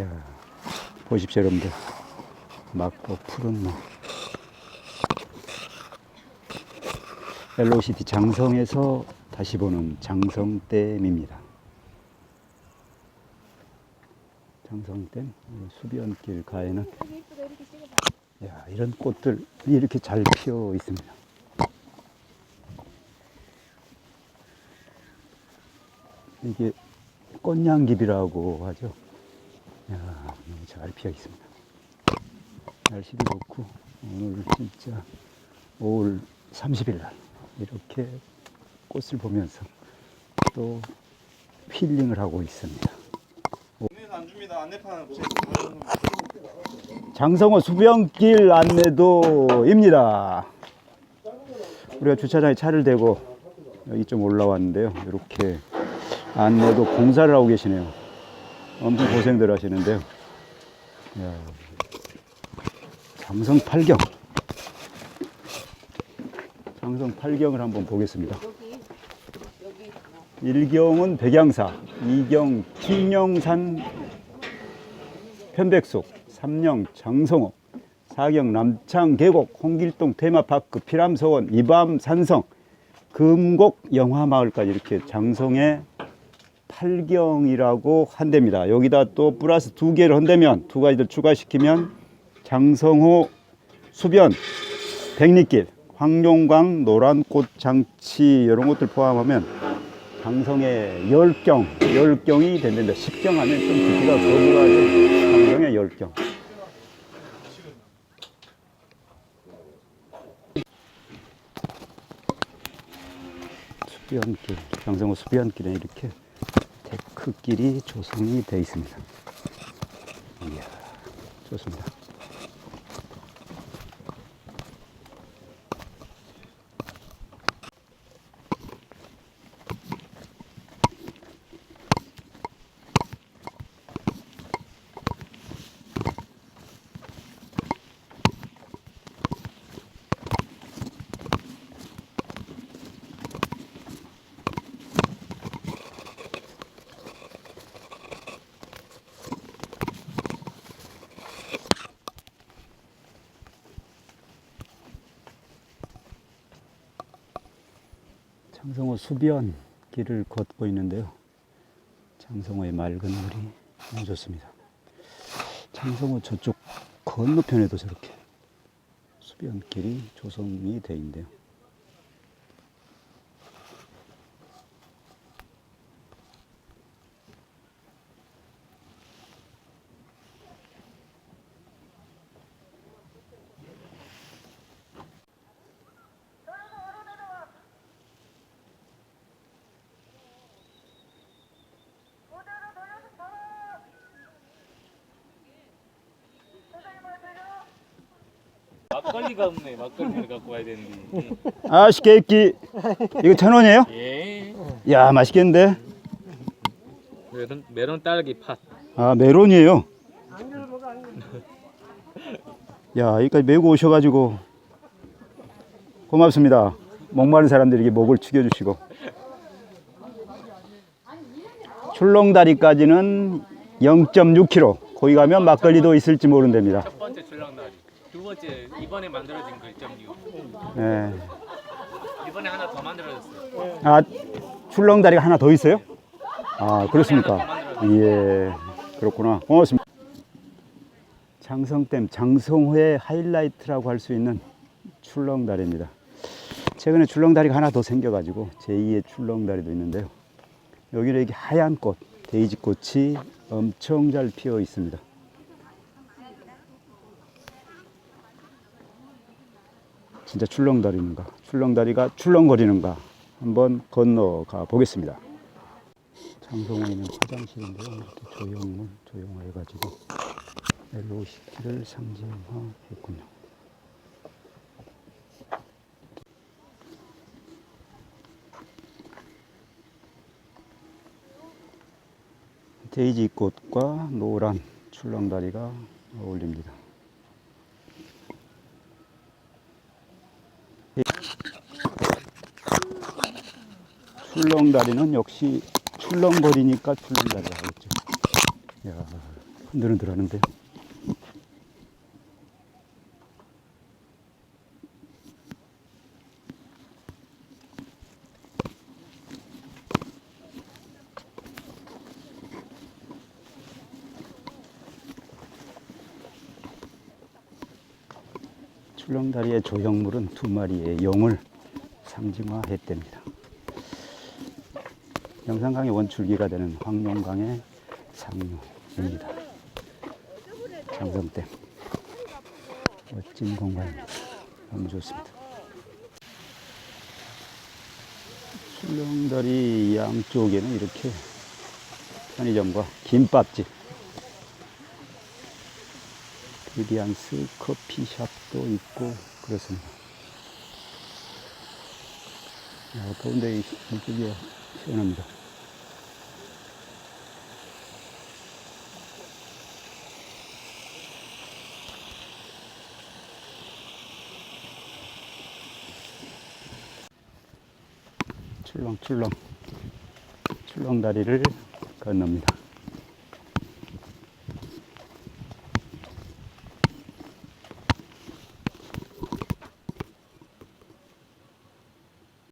야, 보십시오, 여러분들. 막고 푸른 뭐. 헬로시티 장성에서 다시 보는 장성댐입니다. 장성댐 이 수변길 가에는 야, 이런 꽃들 이렇게 잘 피어 있습니다. 이게 꽃냥깁이라고 하죠. 야, 너무 잘 피어 있습니다. 날씨도 좋고 오늘 진짜 5월 30일 날 이렇게 꽃을 보면서 또 힐링을 하고 있습니다. 안 줍니다. 안내판. 장성호 수변길 안내도입니다. 우리가 주차장에 차를 대고 여기 좀 올라왔는데요. 이렇게 안내도 공사를 하고 계시네요. 엄청 고생들 하시는데요. 이야, 장성 팔경. 장성 팔경을 한번 보겠습니다. 일경은 백양사, 이경 킹령산 편백숙, 삼령 장성호, 사경 남창 계곡, 홍길동 테마파크, 피람서원, 이밤 산성, 금곡 영화마을까지 이렇게 장성의 팔경이라고 한답니다. 여기다 또 플러스 두 개를 한다면 두 가지를 추가시키면 장성호 수변, 백리길, 황룡강, 노란꽃 장치 이런 것들 포함하면 장성의 열경, 열경이 된답니다. 십경 하면 좀 듣기가 거부하죠. 장성의 열경. 수변길, 장성호 수변길에 이렇게 데크길이 조성이 되어 있습니다. 이야, 좋습니다. 장성호 수변 길을 걷고 있는데요. 장성호의 맑은 물이 너무 좋습니다. 장성호 저쪽 건너편에도 저렇게 수변길이 조성이 되어 있는데요. 막걸리가 없네. 막걸리를 갖고 와야 되는데. 아씨 깨끼 이거 천 원이에요? 예. 야 맛있겠는데? 메론 메론 딸기 팥. 아 메론이에요. 야 여기까지 메고 오셔가지고 고맙습니다. 목마른 사람들에게 목을 축여주시고 출렁다리까지는 0.6km. 거기 가면 막걸리도 있을지 모른답니다. 첫 번째 출렁다리. 두 번째 이번에 만들어진 그 1.6. 예. 이번에 하나 더 만들어졌어요. 아 출렁다리가 하나 더 있어요? 아 그렇습니까? 예 그렇구나 고맙습니다. 장성댐 장성호의 하이라이트라고 할 수 있는 출렁다리입니다. 최근에 출렁다리가 하나 더 생겨가지고 제2의 출렁다리도 있는데요. 여기는 이렇게 하얀 꽃, 데이지 꽃이 엄청 잘 피어 있습니다. 진짜 출렁다리인가? 출렁다리가 출렁거리는가? 한번 건너가 보겠습니다. 장성호에 있는 화장실인데요. 이렇게 조형문, 조형화해 가지고 멜로시티를 상징화했군요. 데이지 꽃과 노란 출렁다리가 어울립니다. 출렁다리는 역시 출렁거리니까 출렁다리 하겠죠. 야, 흔들흔들 하는데요. 출렁다리의 조형물은 두 마리의 용을 상징화했답니다. 영산강의 원줄기가 되는 황룡강의 상류입니다. 장성댐 멋진 공간입니다. 너무 좋습니다. 출렁다리 양쪽에는 이렇게 편의점과 김밥집 비디안스 커피숍도 있고 그렇습니다. 야, 더운데 이 물고기가 시원합니다. 출렁출렁 출렁다리를 건넙니다.